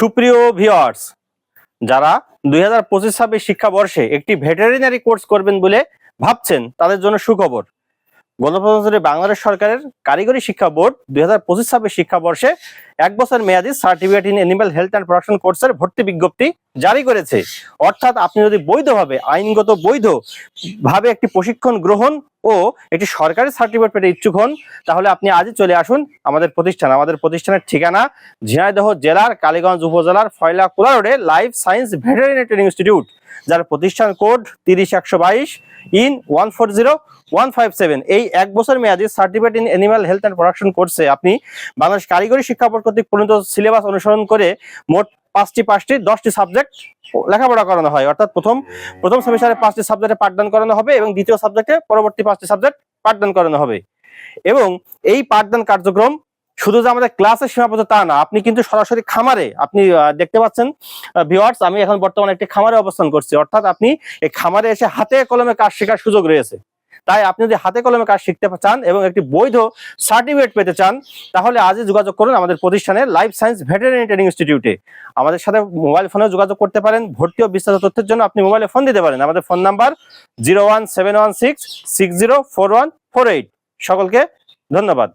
সুপ্রিয় ভিওয়ার্স যারা দুই হাজার পঁচিশ ছাব্বিশ শিক্ষাবর্ষে একটি ভেটেরিনারি কোর্স করবেন বলে ভাবছেন, তাদের জন্য সুখবর। গণপ্রজাতন্ত্রী বাংলাদেশ সরকারের কারিগরি শিক্ষা বোর্ড দুই হাজার পঁচিশ ছাব্বিশ শিক্ষাবর্ষে এক বছর মেয়াদী certificate in animal health and production কোর্সের ভর্তি বিজ্ঞপ্তি জারি করেছে। অর্থাৎ আপনি যদি বৈধভাবে, আইনগত বৈধ ভাবে একটি প্রশিক্ষণ গ্রহণ ও একটি সরকারি সার্টিফিকেট পেতে ইচ্ছুক হন, তাহলে আপনি আজই চলে আসুন আমাদের প্রতিষ্ঠান। আমাদের প্রতিষ্ঠানের ঠিকানা ঝিনাইদহ জেলার কালীগঞ্জ উপজেলার ফয়লা কোলা রোডে life science veterinary training institute যার প্রতিষ্ঠান কোড তিরিশ একশো বাইশ in one four zero one five seven এই এক বছর মেয়াদী certificate in animal health and production কোর্সে আপনি বাংলাদেশ কারিগরি শিক্ষা কর্তৃক প্রণীত সিলেবাস অনুসরণ করে মোট পাঁচটি পাঁচটি, দশটি সাবজেক্ট লেখাপড়া করানো হয়। অর্থাৎ প্রথম প্রথম সেমিস্টারে পাঁচটি সাবজেক্টে পাঠদান করানো হবে এবং দ্বিতীয় সাবজেক্টে পরবর্তী পাঁচটি সাবজেক্ট পাঠদান করানো হবে। এবং এই পাঠদান কার্যক্রম শুধু যে আমাদের ক্লাসে সীমাবদ্ধ তা না, আপনি কিন্তু সরাসরি খামারে, আপনি দেখতে পাচ্ছেন ভিওয়ার্স আমি এখন বর্তমানে একটি খামারে অবস্থান করছি। অর্থাৎ আপনি এই খামারে এসে হাতে কলমে কাজ শেখার সুযোগ রয়েছে। তাই আপনি যদি হাতে কলমে কাজ শিখতে চান এবং একটি বৈধ সার্টিফিকেট পেতে চান, তাহলে আজই যোগাযোগ করুন আমাদের প্রতিষ্ঠানে লাইফ সায়েন্স ভেটেরিনারি ট্রেনিং ইনস্টিটিউটে। আমাদের সাথে মোবাইল ফোনে যোগাযোগ করতে পারেন। ভর্তি ও বিস্তারিত তথ্যের জন্য আপনি মোবাইলে ফোন দিতে পারেন। আমাদের phone number zero one seven one six six zero four one four eight. সকলকে ধন্যবাদ।